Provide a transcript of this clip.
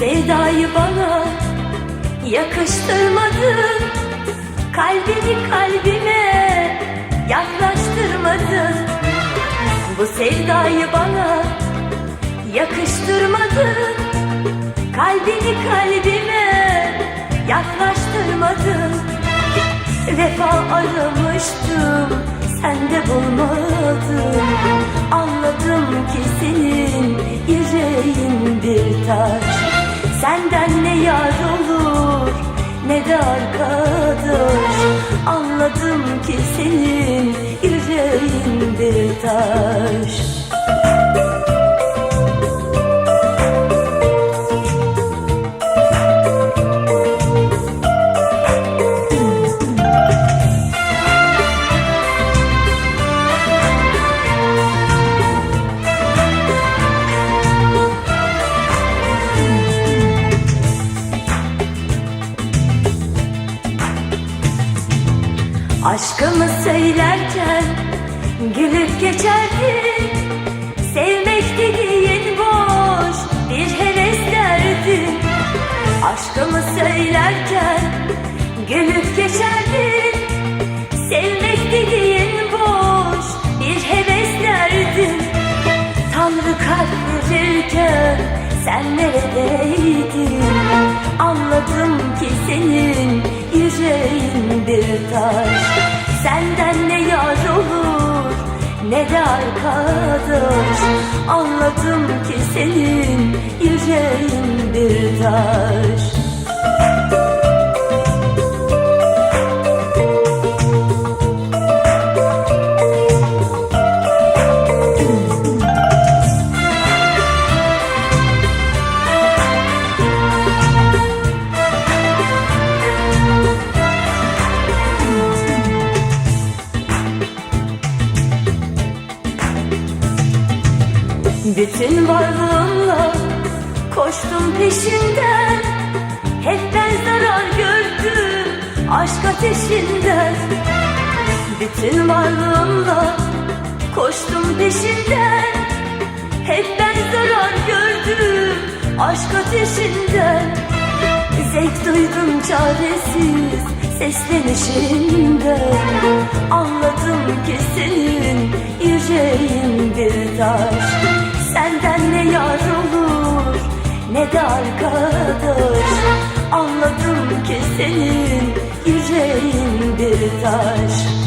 sevdayı bana yakıştırmadın. Kalbini kalbime yaklaştırmadın. Bu sevdayı bana yakıştırmadın. Kalbini kalbime yaklaştırmadın. Vefa aramıştım sende bulmadım Anladım ki senin yüreğin bir taş Senden ne yar olur ne de arkadaş. Anladım ki senin yüreğin bir taş Aşkımı söylerken gülüp geçerdin Sevmek dediğin boş bir heves derdin Aşkımı söylerken gülüp geçerdin Sevmek dediğin boş bir heves derdin Tanrı kalp verirken sen neredeydin? Anladım ki senin yüreğin bir taş ne de arkadaş Anladım ki senin yüreğin bir taş Bütün varlığımla koştum peşinden. Hep ben zarar gördüm aşk ateşinden. Bütün varlığımla koştum peşinden. Hep ben zarar gördüm aşk ateşinden. Zevk duydum çaresiz seslenişinden Anladım ki senin arkadaş Anladım ki senin yüreğin bir taş